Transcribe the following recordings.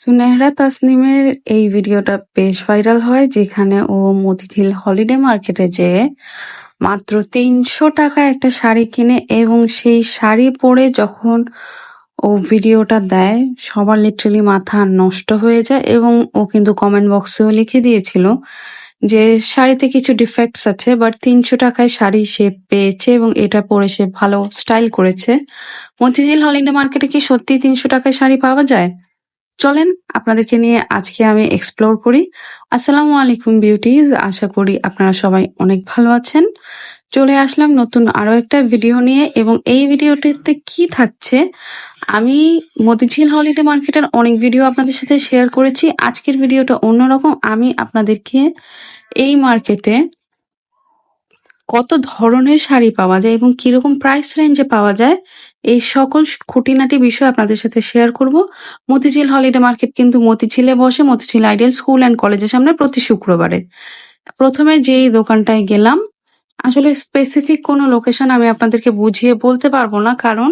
সুনেহরা তাসনিমের এই ভিডিওটা বেশ ভাইরাল হয়, যেখানে ও মতিঝিল হলিডে মার্কেটে যেয়ে মাত্র তিনশো টাকা একটা শাড়ি কিনে এবং সেই শাড়ি পরে যখন ও ভিডিওটা দেয়, সবার লিটারালি মাথা নষ্ট হয়ে যায় এবং ও কিন্তু কমেন্ট বক্সেও লিখে দিয়েছিল যে শাড়িতে কিছু ডিফেক্টস আছে বাট তিনশো টাকায় শাড়ি সে পেয়েছে এবং এটা পরে সে ভালো স্টাইল করেছে। মতিঝিল হলিডে মার্কেটে কি সত্যি তিনশো টাকায় শাড়ি পাওয়া যায়? চলেন, আপনাদেরকে নিয়ে আজকে আমি এক্সপ্লোর করি। আসসালামু আলাইকুম বিউটিজ আশা করি আপনারা সবাই অনেক ভালো আছেন। চলে আসলাম নতুন আরও একটা ভিডিও নিয়ে এবং এই ভিডিওটিতে কি থাকছে? আমি মতিঝিল হলিডে মার্কেটের অনেক ভিডিও আপনাদের সাথে শেয়ার করেছি। আজকের ভিডিওটা অন্যরকম। আমি আপনাদেরকে এই মার্কেটে কত ধরনের শাড়ি পাওয়া যায় এবং কীরকম প্রাইস রেঞ্জে পাওয়া যায়, এই সকল খুঁটিনাটি বিষয় আপনাদের সাথে শেয়ার করব। মতিঝিল হলিডে মার্কেট কিন্তু মতিঝিলে বসে, মতিঝিল আইডিয়াল স্কুল অ্যান্ড কলেজের সামনে প্রতি শুক্রবারে। প্রথমে যেই দোকানটায় গেলাম, আসলে স্পেসিফিক কোনো লোকেশন আমি আপনাদেরকে বুঝিয়ে বলতে পারব না, কারণ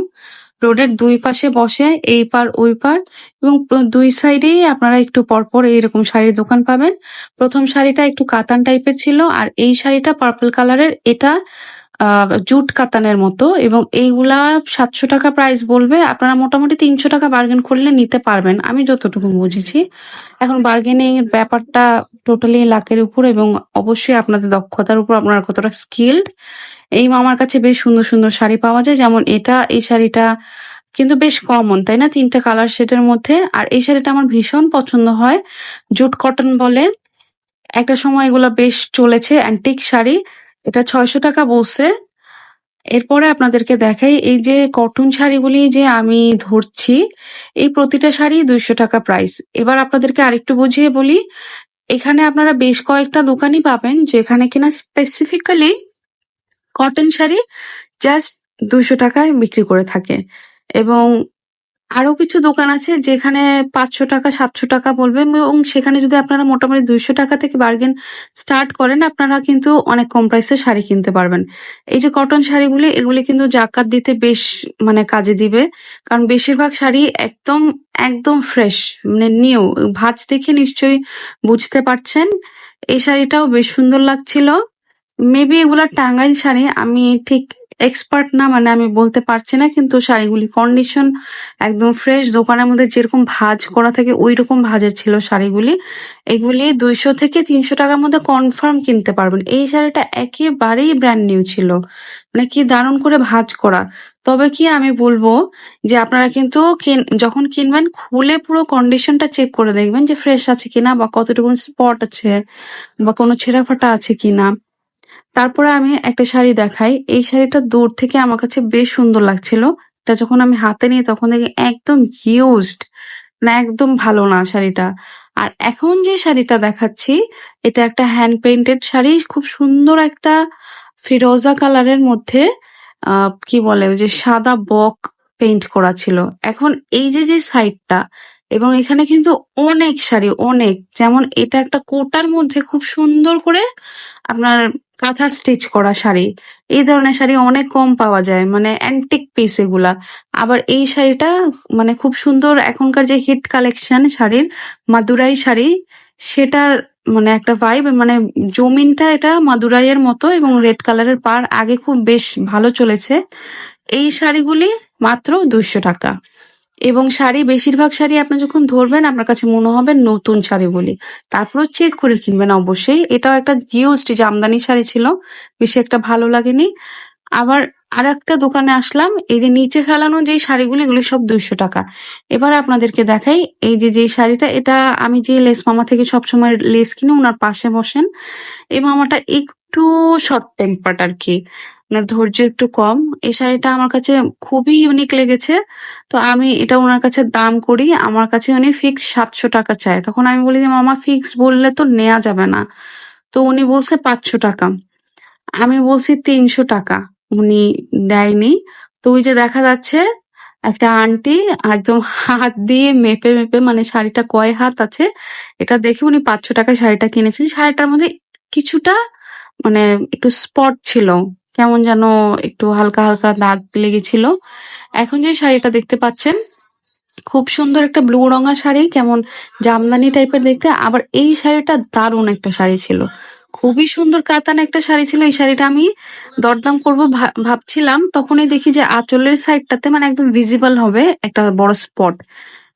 রোডের দুই পাশে বসে, এই পার ওই পার এবং দুই সাইডেই আপনারা একটু পরপর এইরকম শাড়ির দোকান পাবেন। প্রথম শাড়িটা একটু কাতান টাইপের ছিল আর এই শাড়িটা পার্পল কালারের এটা জুট কাতানের মতো এবং এইগুলা সাতশো টাকা প্রাইস বলবে। আপনারা মোটামুটি তিনশো টাকা বার্গেন করলে নিতে পারবেন। আমি যতটুকু বুঝেছি। এখন বার্গেনিং ব্যাপারটা টোটালি লাকের উপর এবং অবশ্যই আপনাদের দক্ষতার উপর আপনারা কতটা স্কিল্ড এই মামার কাছে বেশ সুন্দর সুন্দর শাড়ি পাওয়া যায়। যেমন এটা, এই শাড়িটা কিন্তু বেশ কমন তাই না? তিনটা কালার শেডের মধ্যে। আর এই শাড়িটা আমার ভীষণ পছন্দ হয়। জুট কটন বলে। একটা সময় এগুলো বেশ চলেছে। অ্যান্টিক শাড়ি। এটা ছয়শো টাকা বলছে। এরপরে আপনাদেরকে দেখাই, এই যে কটন শাড়িগুলি যে আমি ধরছি, এই প্রতিটা শাড়ি দুইশো টাকা প্রাইস এবার আপনাদেরকে আরেকটু বুঝিয়ে বলি, এখানে আপনারা বেশ কয়েকটা দোকানই পাবেন, যেখানে কিনা স্পেসিফিক্যালি কটন শাড়ি জাস্ট দুশো টাকায় বিক্রি করে থাকে। এবং আরও কিছু দোকান আছে যেখানে পাঁচশো টাকা, সাতশো টাকা বলবে। এবং সেখানে যদি আপনারা মোটামুটি দুইশো টাকা থেকে বার্গেন স্টার্ট করেন, আপনারা কিন্তু অনেক কম প্রাইসে শাড়ি কিনতে পারবেন। এই যে কটন শাড়িগুলি, এগুলি কিন্তু জাকাত দিতে বেশ মানে কাজে দিবে। কারণ বেশিরভাগ শাড়ি একদম একদম ফ্রেশ মানে নিউ ভাজ দেখে নিশ্চয়ই বুঝতে পারছেন। এই শাড়িটাও বেশ সুন্দর লাগছিল। মেবি এগুলা টাঙ্গাইল শাড়ি, আমি ঠিক এক্সপার্ট না মানে আমি বলতে পারছি না, কিন্তু শাড়িগুলি কন্ডিশন একদম ফ্রেশ দোকানের মধ্যে যেরকম ভাজ করা থাকে ওই রকম ভাজের ছিল শাড়িগুলি। এগুলি দুইশো থেকে তিনশো টাকার মধ্যে কনফার্ম কিনতে পারবেন। এই শাড়িটা একেবারেই ব্র্যান্ড নিউ ছিল। মানে কি দারুণ করে ভাজ করা। তবে কি আমি বলব যে আপনারা কিন্তু যখন কিনবেন, খুলে পুরো কন্ডিশনটা চেক করে দেখবেন যে ফ্রেশ আছে কিনা বা কতটুকু স্পট আছে বা কোনো ছেঁড়া ফাটা আছে কিনা। তারপরে আমি একটা শাড়ি দেখাই। এই শাড়িটা দূর থেকে আমার কাছে বেশ সুন্দর লাগছিল। এটা যখন আমি হাতে নিই তখন দেখি একদম ইউজড না একদম ভালো না শাড়িটা। আর এখন যে শাড়িটা দেখাচ্ছি, এটা একটা হ্যান্ড পেইন্টেড শাড়ি, খুব সুন্দর একটা ফিরোজা কালারের মধ্যে কি বলে যে সাদা বক পেইন্ট করা ছিল। এখন এই যে যে সাইডটা এবং এখানে কিন্তু অনেক শাড়ি, অনেক। যেমন এটা একটা কোটার মধ্যে খুব সুন্দর করে আপনার কাঁথা স্টিচ করা শাড়ি। এই ধরনের শাড়ি অনেক কম পাওয়া যায় মানে অ্যান্টিক পিস এগুলা। আবার এই শাড়িটা মানে খুব সুন্দর এখনকার যে হিট কালেকশন শাড়ির, মাদুরাই শাড়ি, সেটার মানে একটা ভাইব মানে জমিনটা এটা মাদুরাইয়ের মতো এবং রেড কালারের পার আগে খুব বেশ ভালো চলেছে। এই শাড়িগুলি মাত্র দুশো টাকা। এবং শাড়ি, বেশিরভাগ শাড়ি আপনি যখন ধরবেন, আপনার কাছে মনে হবে নতুন শাড়ি বলি। তারপরও চেক করে কিনবেন অবশ্যই। এটাও একটা জিওসটি জামদানি শাড়ি ছিল, বেশি একটা ভালো লাগেনি। আবার আর একটা দোকানে আসলাম, এই যে নিচে ফেলানো যে শাড়িগুলি, এগুলি সব দুইশো টাকা। এবার আপনাদেরকে দেখাই, এই যে যে শাড়িটা, এটা আমি যে লেস মামা থেকে সবসময় লেস কিনে ওনার পাশে বসেন। এই মামাটা একটু শর্ট টেম্পার্ট আর কি। ওনার ধৈর্য একটু কম। এই শাড়িটা আমার কাছে খুবই ইউনিক লেগেছে। তো আমি এটা ওনার কাছে দাম করি। আমার কাছে উনি ফিক্স সাতশো টাকা চায়। তখন আমি বলি যে, মামা ফিক্স বললে তো নেওয়া যাবে না। তো উনি বলছে পাঁচশো টাকা। আমি বলছি তিনশো টাকা। উনি দেয়নি। তো ওই যে দেখা যাচ্ছে, একটা আন্টি একদম হাত দিয়ে মেপে মেপে মানে শাড়িটা কয় হাত আছে, এটা দেখে উনি পাঁচশো টাকা শাড়িটা কিনেছেন। শাড়িটার মধ্যে কিছুটা মানে একটু স্পট ছিল। কেমন যেন একটু হালকা হালকা দাগ লেগেছিল। এখন যে শাড়িটা দেখতে পাচ্ছেন, খুব সুন্দর একটা ব্লু রঙা শাড়ি, কেমন জামদানি টাইপের দেখতে। আবার এই শাড়িটা দারুণ একটা শাড়ি ছিল। খুবই সুন্দর কাতান একটা শাড়ি ছিল। এই শাড়িটা আমি দরদাম করব ভাবছিলাম। তখনই দেখি যে আঁচলের সাইডটাতে মানে একদম ভিজিবল হবে একটা বড় স্পট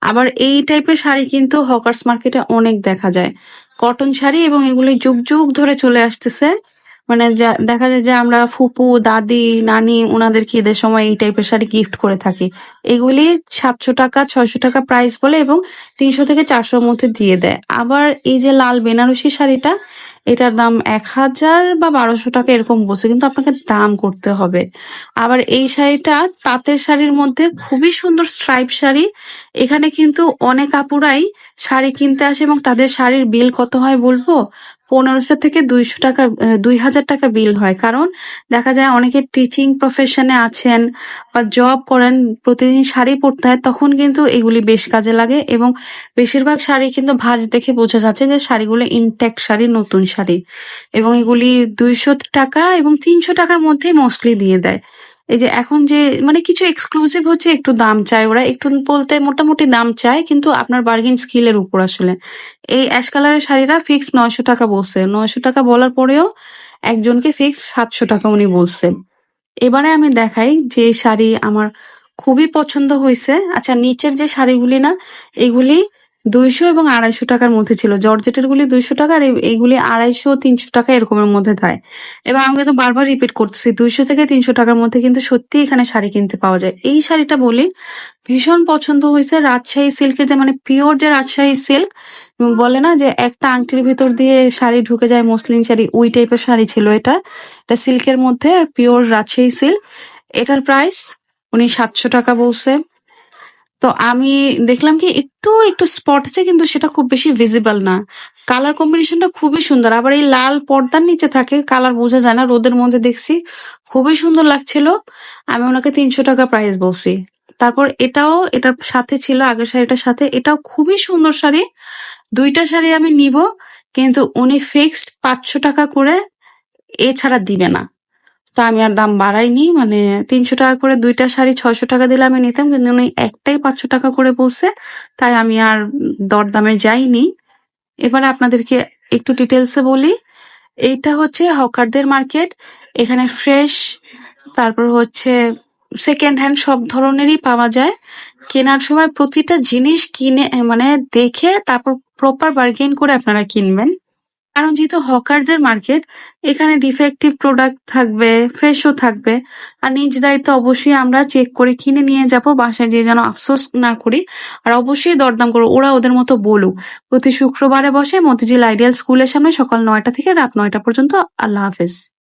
আবার এই টাইপের শাড়ি কিন্তু হকার্স মার্কেটে অনেক দেখা যায়। কটন শাড়ি এবং এগুলি যুগ যুগ ধরে চলে আসতেছে। মানে যা- দেখা যায় যে আমরা ফুপু, দাদি, নানি ওনাদেরকে ঈদের সময় এই টাইপের শাড়ি গিফট করে থাকি। এগুলি সাতশো টাকা, ছয়শো টাকা প্রাইস বলে এবং তিনশো থেকে চারশোর মধ্যে দিয়ে দেয়। আবার এই যে লাল বেনারসি শাড়িটা, এটার দাম এক হাজার বা বারোশো টাকা এরকম বসে, কিন্তু আপনাকে দাম করতে হবে। আবার এই শাড়িটা তাঁতের শাড়ির মধ্যে খুবই সুন্দর স্ট্রাইপ শাড়ি। এখানে কিন্তু অনেক আপুরাই শাড়ি কিনতে আসে এবং তাদের শাড়ির বিল কত হয় বলব? পনেরোশো থেকে দুইশো টাকা দুই হাজার টাকা বিল হয়। কারণ দেখা যায় অনেকে টিচিং প্রফেশনে আছেন বা জব করেন, প্রতিদিন শাড়ি পরতে হয়, তখন কিন্তু এগুলি বেশ কাজে লাগে এবং বেশিরভাগ শাড়ি কিন্তু ভাঁজ দেখে বোঝা যাচ্ছে যে শাড়িগুলো ইনট্যাক্ট শাড়ি, নতুন শাড়ি এবং এগুলি দুইশো টাকা এবং তিনশো টাকার মধ্যেই মোস্টলি দিয়ে দেয়। এই যে এখন যে মানে কিছু এক্সক্লুসিভ হচ্ছে, একটু দাম চায় ওরা। একটু বলতে মোটামুটি দাম চায়, কিন্তু আপনার বার্গেন স্কিলের উপর আসলে। এই অ্যাশ কালারের শাড়িটা ফিক্স নয়শো টাকা বলছে। নয়শো টাকা বলার পরেও একজনকে ফিক্স সাতশো টাকা উনি বলছে। এবারে আমি দেখাই যে শাড়ি আমার খুবই পছন্দ হয়েছে। আচ্ছা নিচের যে শাড়িগুলি না, এগুলি দুইশো এবং আড়াইশো টাকার মধ্যে ছিল। জর্জেটের গুলি দুইশো টাকা আর এই- এইগুলি আড়াইশো, তিনশো টাকা এরকমের মধ্যে দেয়। এবার আমাকে তো বারবার রিপিট করতেছি, দুইশো থেকে তিনশো টাকার মধ্যে কিন্তু সত্যি এখানে শাড়ি কিনতে পাওয়া যায়। এই শাড়িটা বলি, ভীষণ পছন্দ হয়েছে রাজশাহী সিল্কের যে মানে পিওর যে রাজশাহী সিল্ক বলে না যে একটা আংটির ভিতর দিয়ে শাড়ি ঢুকে যায়, মসলিন শাড়ি, ওই টাইপের শাড়ি ছিল এটা। এটা সিল্কের মধ্যে আর পিওর রাজশাহী সিল্ক। এটার প্রাইস উনি সাতশো টাকা বলছে। তো আমি দেখলাম কি একটু একটু স্পট আছে কিন্তু সেটা খুব বেশি ভিজিবল না। কালার কম্বিনেশনটা খুবই সুন্দর। আবার এই লাল পর্দার নিচে থাকে কালার বোঝা যায় না, রোদের মধ্যে দেখছি। খুবই সুন্দর লাগছিল। আমি ওনাকে তিনশো টাকা প্রাইস বলছি। তারপর এটাও, এটার সাথে ছিল, আগের শাড়িটার সাথে। এটাও খুবই সুন্দর শাড়ি। দুইটা শাড়ি আমি নিব, কিন্তু উনি ফিক্সড পাঁচশো টাকা করে এছাড়া দিবে না। তা আমি আর দাম বাড়াইনি মানে তিনশো টাকা করে দুইটা শাড়ি ছয়শো টাকা দিলে আমি নিতাম, কিন্তু উনি একটাই পাঁচশো টাকা করে বলছে, তাই আমি আর দরদামে যাইনি। এবার আপনাদেরকে একটু ডিটেলসে বলি। এইটা হচ্ছে হকারদের মার্কেট, এখানে ফ্রেশ তারপর হচ্ছে সেকেন্ড হ্যান্ড সব ধরনেরই পাওয়া যায়। কেনার সময় প্রতিটা জিনিস কিনে মানে দেখে তারপর প্রপার বার্গেন করে আপনারা কিনবেন। কারণ যেহেতু হকারদের মার্কেট, এখানে ডিফেক্টিভ প্রোডাক্ট থাকবে ফ্রেশও থাকবে। আর নিজ দায়িত্ব অবশ্যই আমরা চেক করে কিনে নিয়ে যাব বাসায় যেয়ে যেন আফসোস না করি। আর অবশ্যই দরদাম করো ওরা ওদের মতো বলুক। প্রতি শুক্রবারে বসে মতিঝিল আইডিয়াল স্কুলের সামনে সকাল নয়টা থেকে রাত নয়টা পর্যন্ত। আল্লাহ হাফেজ।